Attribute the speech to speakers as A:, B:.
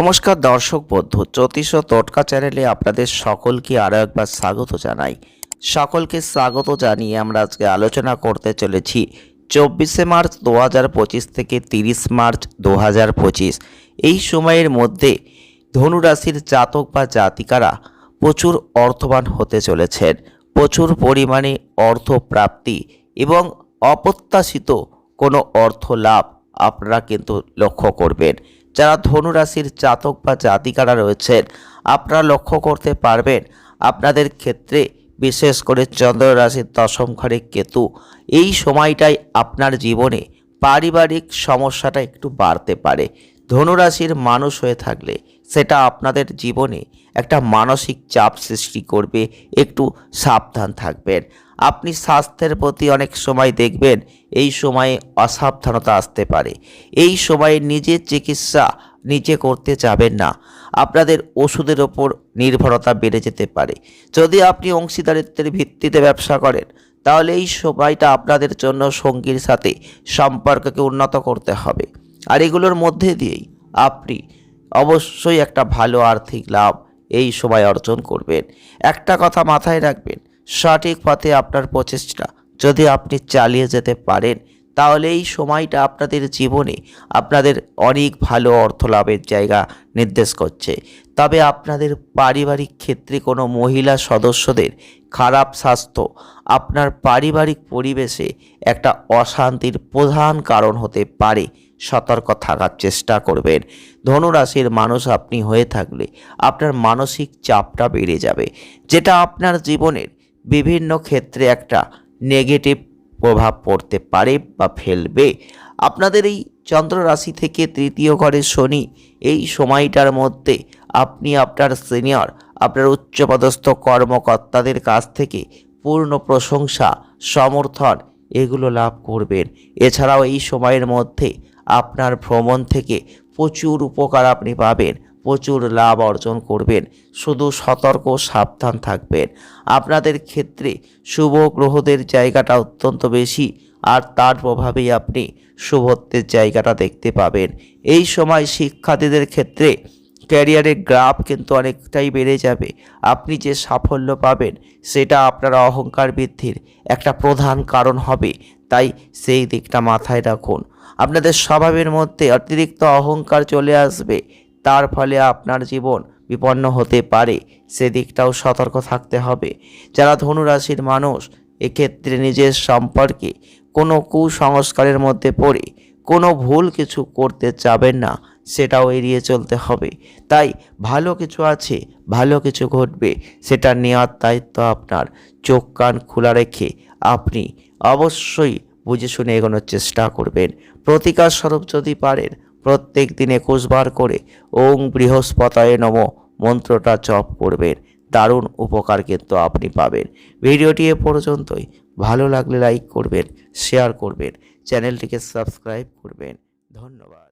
A: নমস্কার দর্শক বন্ধু, জ্যোতিষ ও টোটকা চ্যানেলে আপনাদের সকলকে আরও একবার স্বাগত জানাই। সকলকে স্বাগত জানিয়ে আমরা আজকে আলোচনা করতে চলেছি চব্বিশে মার্চ দু হাজার পঁচিশ থেকে তিরিশ মার্চ দু হাজার পঁচিশ। এই সময়ের মধ্যে ধনুরাশির জাতক বা জাতিকারা প্রচুর অর্থবান হতে চলেছেন। প্রচুর পরিমাণে অর্থ প্রাপ্তি এবং অপ্রত্যাশিত কোনো অর্থ লাভ আপনারা কিন্তু লক্ষ্য করবেন। যারা ধনুরাশির জাতক বা জাতিকারা রয়েছেন আপনারা লক্ষ্য করতে পারবেন আপনাদের ক্ষেত্রে বিশেষ করে চন্দ্র রাশির দশম ঘরে কেতু, এই সময়টাই আপনার জীবনে পারিবারিক সমস্যাটা একটু বাড়তে পারে। ধনুরাশির মানুষ হয়ে থাকলে সেটা আপনাদের জীবনে একটা মানসিক চাপ সৃষ্টি করবে, একটু সাবধান থাকবেন। আপনি স্বাস্থ্যের প্রতি অনেক সময় দেখবেন, এই সময়ে অসাবধানতা আসতে পারে। এই সময়ে নিজের চিকিৎসা নিজে করতে যাবেন না। আপনাদের ওষুধের ওপর নির্ভরতা বেড়ে যেতে পারে। যদি আপনি অংশীদারিত্বের ভিত্তিতে ব্যবসা করেন, তাহলে এই সময়টা আপনাদের জন্য সঙ্গীর সাথে সম্পর্ককে উন্নত করতে হবে। আর এগুলোর মধ্যে দিয়েই আপনি অবশ্যই একটা ভালো আর্থিক লাভ এই সময় অর্জন করবেন। একটা কথা মাথায় রাখবেন, সঠিক পথে আপনার প্রচেষ্টা যদি আপনি চালিয়ে যেতে পারেন, তাহলে এই সময়টা আপনাদের জীবনে আপনাদের অনেক ভালো অর্থ লাভের জায়গা নির্দেশ করছে। তবে আপনাদের পারিবারিক ক্ষেত্রে কোনো মহিলা সদস্যদের খারাপ স্বাস্থ্য আপনার পারিবারিক পরিবেশে একটা অশান্তির প্রধান কারণ হতে পারে। সতর্ক থাকার চেষ্টা করবেন। ধনুরাশির মানুষ আপনি হয়ে থাকলে আপনার মানসিক চাপটা বেড়ে যাবে, যেটা আপনার জীবনের বিভিন্ন ক্ষেত্রে একটা নেগেটিভ প্রভাব পড়তে পারে বা ফেলবে। আপনাদের এই চন্দ্র রাশি থেকে তৃতীয় ঘরে শনি, এই সময়টার মধ্যে আপনি আপনার সিনিয়র আপনার উচ্চপদস্থ কর্মকর্তাদের কাছ থেকে পূর্ণ প্রশংসা, সমর্থন এগুলো লাভ করবেন। এছাড়াও এই সময়ের মধ্যে আপনার ভ্রমণ থেকে প্রচুর উপকার আপনি পাবেন, প্রচুর লাভ অর্জন করবেন, শুধু সতর্ক সাবধান থাকবেন। আপনাদের ক্ষেত্রে শুভ গ্রহদের জায়গাটা অত্যন্ত বেশি, আর তার প্রভাবেই আপনি শুভত্বের জায়গাটা দেখতে পাবেন। এই সময় শিক্ষার্থীদের ক্ষেত্রে ক্যারিয়ারের গ্রাফ কিন্তু অনেকটাই বেড়ে যাবে। আপনি যে সাফল্য পাবেন, সেটা আপনার অহংকার বৃদ্ধির একটা প্রধান কারণ হবে। তাই সেই দিকটা মাথায় রাখুন। আপনাদের স্বভাবের মধ্যে অতিরিক্ত অহংকার চলে আসবে। তার ফলে আপনার জীবন বিপন্ন হতে পারে। সেদিকটাও সতর্ক থাকতে হবে। যারা ধনুরাশির মানুষ, এক্ষেত্রে নিজের সম্পর্কে কোনো কুসংস্কারের মধ্যে পড়ে, কোনো ভুল কিছু করতে যাবেন না, সেটাও এড়িয়ে চলতে হবে। তাই ভালো কিছু আছে, ভালো কিছু ঘটবে, সেটা নেওয়ার দায়িত্ব আপনার। চোখ কান খোলা রেখে আপনি অবশ্যই বুঝে শুনে এগোনোর চেষ্টা করবেন। প্রতিকার স্বরূপ যদি পারেন, প্রত্যেক দিন একুশবার করে ওং বৃহস্পতায় নম মন্ত্রটা জপ করবেন। দারুণ উপকার কিন্তু আপনি পাবেন। ভিডিওটি এ পর্যন্তই। ভালো লাগলে লাইক করবেন, শেয়ার করবেন, চ্যানেলটিকে সাবস্ক্রাইব করবেন। ধন্যবাদ।